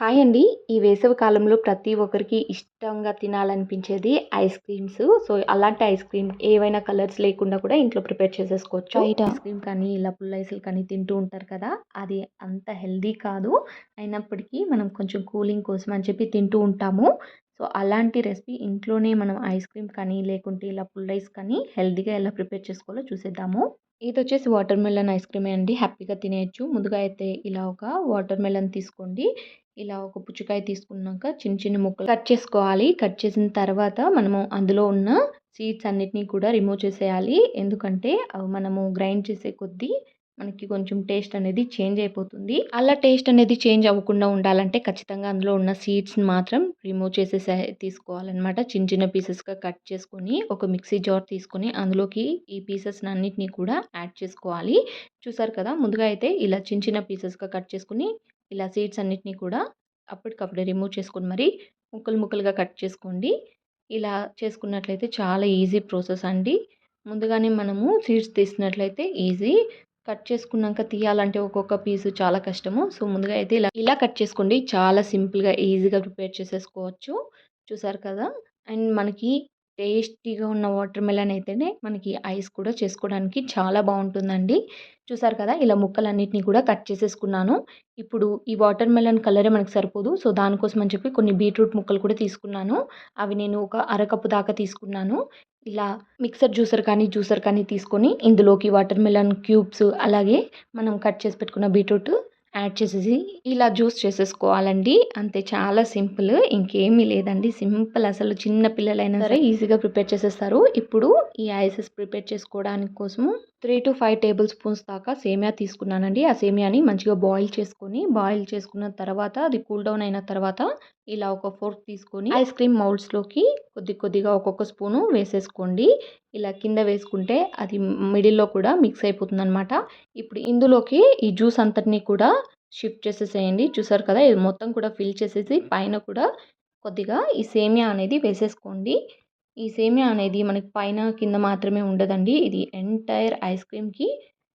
Hi అండి. ఈ వేసవి కాలంలో ప్రతి ఒక్కరికి ఇష్టంగా తినాలనిపించేది ఐస్ క్రీమ్స్. సో అలాంటి ఐస్ క్రీమ్ ఏవైనా కలర్స్ లేకుండా కూడా ఇంట్లో ప్రిపేర్ చేసేసుకోవచ్చు. బయట. ఐస్ క్రీమ్ కానీ ఇలా పుల్ల ఐస్లు కానీ తింటూ ఉంటారు కదా. అది అంత హెల్దీ కాదు. అయినప్పటికీ మనం కొంచెం కూలింగ్ కోసం అని చెప్పి తింటూ ఉంటాము. సో అలాంటి రెసిపీ ఇంట్లోనే మనం ఐస్ క్రీమ్ కానీ లేకుంటే ఇలా ఫుల్ ఐస్ కానీ హెల్దీగా ఎలా ప్రిపేర్ చేసుకోవాలో చూసేద్దాము. ఇది వచ్చేసి వాటర్ మెలన్ ఐస్ క్రీమే అండి. హ్యాపీగా తినేయచ్చు. ముందుగా అయితే ఇలా ఒక వాటర్ మెలన్ తీసుకోండి. ఇలా ఒక పుచ్చకాయ తీసుకున్నాక చిన్న చిన్న ముక్కలు కట్ చేసుకోవాలి. కట్ చేసిన తర్వాత మనము అందులో ఉన్న సీడ్స్ అన్నిటినీ కూడా రిమూవ్ చేసేయాలి. ఎందుకంటే అవి మనము గ్రైండ్ చేసే కొద్దీ మనకి కొంచెం టేస్ట్ అనేది చేంజ్ అయిపోతుంది. అలా టేస్ట్ అనేది చేంజ్ అవ్వకుండా ఉండాలంటే ఖచ్చితంగా అందులో ఉన్న సీడ్స్ని మాత్రం రిమూవ్ చేసేసే తీసుకోవాలన్నమాట. చిన్న చిన్న పీసెస్గా కట్ చేసుకొని ఒక మిక్సీ జార్ తీసుకొని అందులోకి ఈ పీసెస్ అన్నిటినీ కూడా యాడ్ చేసుకోవాలి. చూసారు కదా ముందుగా అయితే ఇలా చిన్న చిన్న పీసెస్గా కట్ చేసుకుని ఇలా సీడ్స్ అన్నిటినీ కూడా అప్పటికప్పుడే రిమూవ్ చేసుకొని మరి ముక్కలు ముక్కలుగా కట్ చేసుకోండి. ఇలా చేసుకున్నట్లయితే చాలా ఈజీ ప్రాసెస్ అండి. ముందుగానే మనము సీడ్స్ తీసినట్లయితే ఈజీ. కట్ చేసుకున్నాక తీయాలంటే ఒక్కొక్క పీసు చాలా కష్టము. సో ముందుగా అయితే ఇలా ఇలా కట్ చేసుకోండి. చాలా సింపుల్గా ఈజీగా ప్రిపేర్ చేసేసుకోవచ్చు. చూసారు కదా? అండ్ మనకి టేస్టీగా ఉన్న వాటర్ మెలన్ అయితేనే మనకి ఐస్ కూడా చేసుకోవడానికి చాలా బాగుంటుందండి. చూసారు కదా? ఇలా ముక్కలన్నిటిని కూడా కట్ చేసేసుకున్నాను. ఇప్పుడు ఈ వాటర్ మెలన్ కలరే మనకు సరిపోదు. సో దానికోసం అని చెప్పి కొన్ని బీట్రూట్ ముక్కలు కూడా తీసుకున్నాను. అవి నేను ఒక అరకప్పు దాకా తీసుకున్నాను. ఇలా మిక్సర్ జ్యూసర్ కానీ జ్యూసర్ కానీ తీసుకొని ఇందులోకి వాటర్ మెలన్ క్యూబ్స్ అలాగే మనం కట్ చేసి పెట్టుకున్న బీట్రూట్ యాడ్ చేసేసి ఇలా జ్యూస్ చేసేసుకోవాలండి. అంతే చాలా సింపుల్ ఇంకేమీ లేదండి. సింపుల్ అసలు చిన్న పిల్లలైనా సరే. ఈజీగా ప్రిపేర్ చేసేస్తారు. ఇప్పుడు ఈ ఐసెస్ ప్రిపేర్ చేసుకోవడానికి కోసము three to five tablespoons దాకా సేమియా తీసుకున్నానండి. ఆ సేమియాని మంచిగా బాయిల్ చేసుకొని బాయిల్ చేసుకున్న తర్వాత అది కూల్ డౌన్ అయిన తర్వాత ఇలా ఒక ఫోర్క్ తీసుకొని ఐస్ క్రీమ్ మౌల్డ్స్లోకి కొద్ది కొద్దిగా ఒక్కొక్క స్పూను వేసేసుకోండి. ఇలా కింద వేసుకుంటే అది మిడిల్లో కూడా మిక్స్ అయిపోతుంది అనమాట ఇప్పుడు ఇందులోకి ఈ జ్యూస్ అంతటినీ కూడా షిఫ్ట్ చేసేసేయండి. చూసారు కదా ఇది మొత్తం కూడా ఫిల్ చేసేసి పైన కూడా కొద్దిగా ఈ సేమియా అనేది వేసేసుకోండి. ఈ సేమియా అనేది మనకి పైన కింద మాత్రమే ఉండదండి. ఇది ఎంటైర్ ఐస్ క్రీమ్కి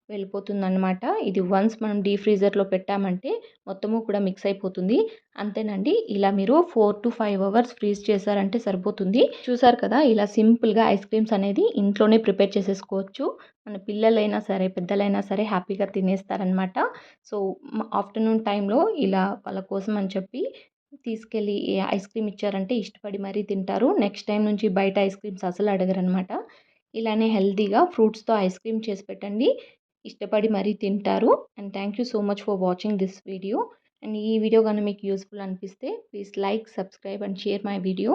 వెళ్ళిపోతుందన్నమాట. ఇది వన్స్ మనం డీ ఫ్రీజర్లో పెట్టామంటే మొత్తము కూడా మిక్స్ అయిపోతుంది. అంతేనండి ఇలా మీరు four to five hours freeze చేశారంటే సరిపోతుంది. చూసారు కదా ఇలా సింపుల్గా ఐస్ క్రీమ్స్ అనేది ఇంట్లోనే ప్రిపేర్ చేసేసుకోవచ్చు. మన పిల్లలైనా సరే పెద్దలైనా సరే హ్యాపీగా తినేస్తారనమాట సో ఆఫ్టర్నూన్ టైంలో ఇలా వాళ్ళ కోసం అని చెప్పి తీసుకెళ్ళి ఐస్ క్రీమ్ ఇచ్చారంటే ఇష్టపడి మరీ తింటారు. నెక్స్ట్ టైం నుంచి బయట ఐస్ క్రీమ్స్ అసలు అడగరనమాట. ఇలానే హెల్తీగా ఫ్రూట్స్తో ఐస్ క్రీమ్ చేసి పెట్టండి. ఇష్టపడి మరీ తింటారు. And thank you so much for watching this video. And ఈ వీడియో కానీ మీకు యూస్ఫుల్ అనిపిస్తే please like subscribe and share my video.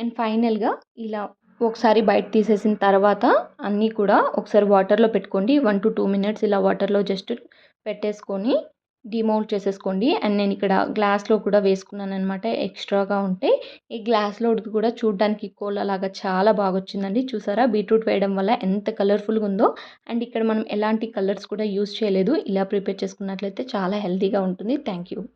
And ఫైనల్గా ఇలా ఒకసారి బయట తీసేసిన తర్వాత అన్నీ కూడా ఒకసారి వాటర్లో పెట్టుకోండి. వన్ టు టూ మినిట్స్ ఇలా వాటర్లో జస్ట్ పెట్టేసుకొని డిమౌల్ట్ చేసేసుకోండి. అండ్ నేను ఇక్కడ గ్లాస్లో కూడా వేసుకున్నాను అనమాట ఎక్స్ట్రాగా ఉంటే ఈ గ్లాస్లో కూడా చూడడానికి కోల్ చాలా బాగా వచ్చిందండి చూసారా? బీట్రూట్ వేయడం వల్ల ఎంత కలర్ఫుల్గా ఉందో. అండ్ ఇక్కడ మనం ఎలాంటి కలర్స్ కూడా యూస్ చేయలేదు. ఇలా ప్రిపేర్ చేసుకున్నట్లయితే చాలా హెల్తీగా ఉంటుంది. Thank you